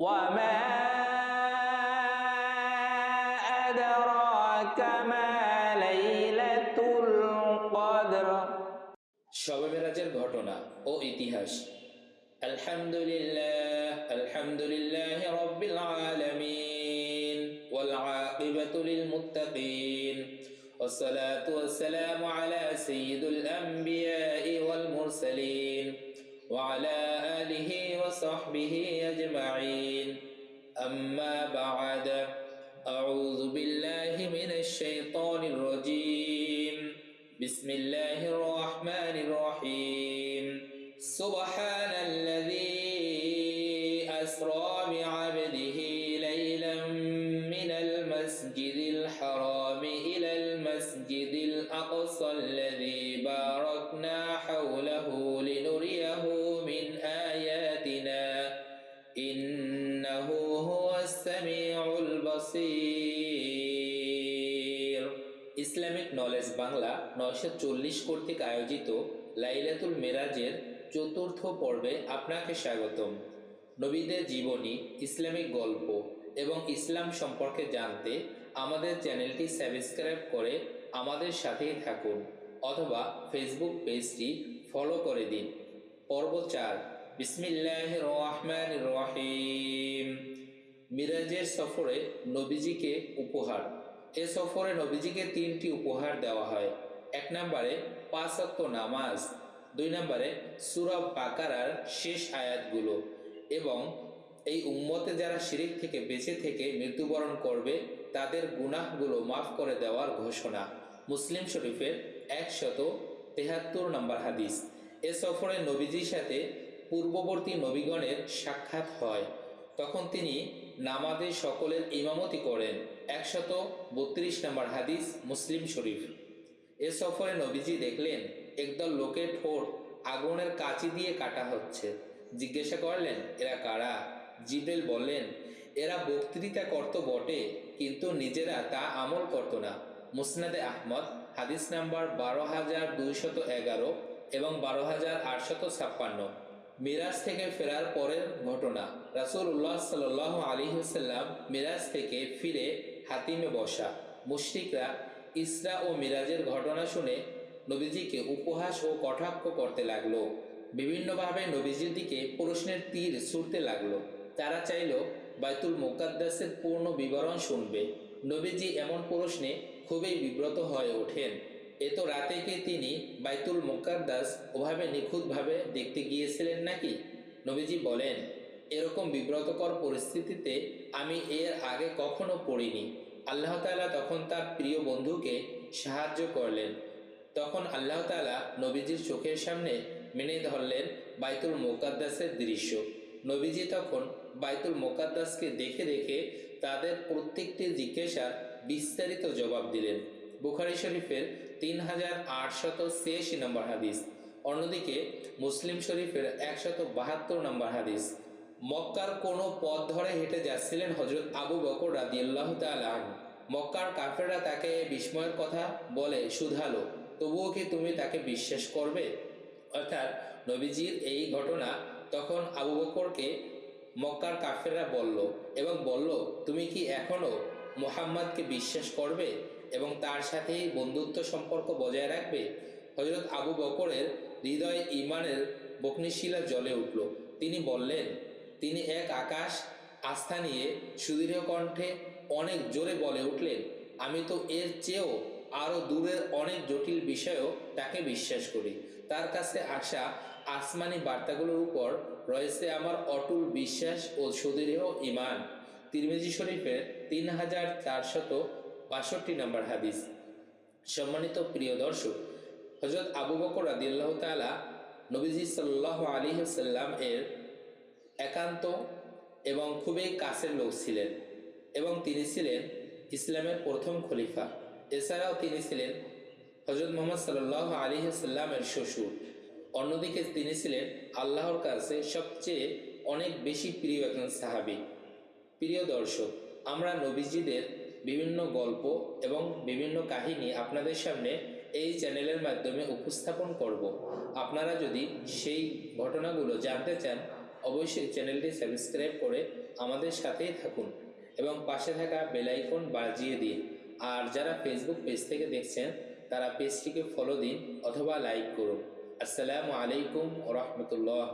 وما أدراك ما ليلة القدر শবে মেরাজের ঘটনা ও ইতিহাস আলহামদুলিল্লাহ আলহামদুলিল্লাহ রব্বিল আলামিন ওয়াল আকিবাতু লিল মুত্তাকিন والصلاة والسلام على سيد الأنبياء والمرسلين وعلى آله وصحبه أجمعين. أما بعد أعوذ بالله من الشيطان الرجيم. بسم الله الرحمن الرحيم. سبحان الذي أسرى بعبده ليلا من المسجد الحرام إلى المسجد الأقصى الذي باركنا সামিউল ইসলামিক নলেজ বাংলা নয়শো চল্লিশ কর্তৃক আয়োজিত লাইলাতুল মেরাজের চতুর্থ পর্বে আপনাকে স্বাগতম। নবীদের জীবনী, ইসলামিক গল্প এবং ইসলাম সম্পর্কে জানতে আমাদের চ্যানেলটি সাবস্ক্রাইব করে আমাদের সাথেই থাকুন অথবা ফেসবুক পেজটি ফলো করে দিন। পর্ব চার বিসমিল্লাহ রহমান রহিম। মিরাজের সফরে নবীজিকে উপহার। এ সফরে নবীজিকে তিনটি উপহার দেওয়া হয়। এক নম্বরে পাঁচ অক্ত নামাজ, দুই নম্বরে সুরব বাকারার শেষ আয়াতগুলো এবং এই উম্মতে যারা শিরিক থেকে বেঁচে থেকে মৃত্যুবরণ করবে, তাদের গুনাহগুলো মাফ করে দেওয়ার ঘোষণা। মুসলিম শরীফের একশত তেহাত্তর নম্বর হাদিস। এ সফরে নবীজির সাথে পূর্ববর্তী নবীগণের সাক্ষাৎ হয়। তখন তিনি নামাজে সকলের ইমামতি করেন। একশত বত্রিশ নম্বর হাদিস মুসলিম শরীফ। এ সফরে নবীজি দেখলেন, একদল লোকের ঠোঁট আগুনের কাঁচি দিয়ে কাটা হচ্ছে। জিজ্ঞাসা করলেন, এরা কারা? জিব্রেল বললেন, এরা বক্তৃতা করত বটে, কিন্তু নিজেরা তা আমল করত না। মুসনাদে আহমদ, হাদিস নাম্বার বারো হাজার দুইশত এগারো এবং বারো হাজার আটশত ছাপ্পান্ন। মিরাজ থেকে ফেরার পরের ঘটনা। রাসূলুল্লাহ সাল্লাহ আলী হুসাল্লাম মিরাজ থেকে ফিরে হাতিমে বসা। মুশরিকরা ইসরা ও মিরাজের ঘটনা শুনে নবীজিকে উপহাস ও কটাক্ষ করতে লাগল। বিভিন্নভাবে নবীজির দিকে প্রশ্নের তীর ছুটতে লাগল। তারা চাইল বাইতুল মুকাদ্দাসের পূর্ণ বিবরণ শুনবে। নবীজি এমন প্রশ্নে খুবই বিব্রত হয়ে ওঠেন। এত রাতে কি তিনি বাইতুল মুকাদ্দাস ওভাবে নিখুঁতভাবে দেখতে গিয়েছিলেন নাকি? নবীজি বলেন, এরকম বিব্রতকর পরিস্থিতিতে আমি এর আগে কখনো পড়িনি। আল্লাহ তালা তখন তার প্রিয় বন্ধুকে সাহায্য করলেন। তখন আল্লাহ তাআলা নবীজির চোখের সামনে মেনে ধরলেন বাইতুল মোকাদ্দাসের দৃশ্য। নবীজি তখন বাইতুল মোকাদ্দাসকে দেখে দেখে তাদের প্রত্যেকটি জিজ্ঞাসার বিস্তারিত জবাব দিলেন। বুখারি শরীফের তিন হাজার আটশত ছিয়াশি নম্বর হাদিস। অন্যদিকে মুসলিম শরীফের একশত বাহাত্তর নম্বর হাদিস। মক্কার কোনো পথ ধরে হেঁটে যাচ্ছিলেন হজরত আবু বকর রাদিয়াল্লাহ তাআলা মক্কার কাফেররা তাকে বিস্ময়ের কথা বলে শুধালো তবুও কি তুমি তাকে বিশ্বাস করবে? অর্থাৎ নবীজির এই ঘটনা তখন আবু বকরকে মক্কার কাফেররা বলল এবং বলল, তুমি কি এখনও মুহাম্মাদকে বিশ্বাস করবে? এবং তার সাথেই বন্ধুত্ব সম্পর্ক বজায় রাখবে? হজরত আবু বকরের হৃদয়ে ইমানের বগ্নিশিলা জ্বলে উঠল। তিনি বললেন, তিনি এক আকাশ আস্থা নিয়ে সুদৃঢ় কণ্ঠে অনেক জোরে বলে উঠলেন, আমি তো এর চেয়েও আরও দূরের অনেক জটিল বিষয়েও তাকে বিশ্বাস করি। তার কাছে আসা আসমানি বার্তাগুলোর উপর রয়েছে আমার অটুল বিশ্বাস ও সুদৃঢ় ইমান তিরমিজি শরীফের তিন হাজার চারশত বাষট্টি নম্বর হাদিস। সম্মানিত প্রিয় দর্শক হজরত আবু বকর রাদিয়াল্লাহ তাআলা নবীজি সাল্লাহ আলী সাল্লাম এর একান্ত এবং খুবই কাছের লোক ছিলেন এবং তিনি ছিলেন ইসলামের প্রথম খলিফা। এছাড়াও তিনি ছিলেন হজরত মোহাম্মদ সাল্লাহ আলী সাল্লামের শ্বশুর। অন্যদিকে তিনি ছিলেন আল্লাহর কাছে সবচেয়ে অনেক বেশি প্রিয় একজন সাহাবী। প্রিয় দর্শক, আমরা নবীজিদের বিভিন্ন গল্প এবং বিভিন্ন কাহিনী আপনাদের সামনে এই চ্যানেলের মাধ্যমে উপস্থাপন করব। আপনারা যদি সেই ঘটনাগুলো জানতে চান, অবশ্যই চ্যানেলটি সাবস্ক্রাইব করে আমাদের সাথেই থাকুন এবং পাশে থাকা বেল আইকন বাজিয়ে দিন। আর যারা ফেসবুক পেজ থেকে দেখছেন, তারা পেজটিকে ফলো দিন অথবা লাইক করুন। আসসালামু আলাইকুম রহমতুল্লাহ।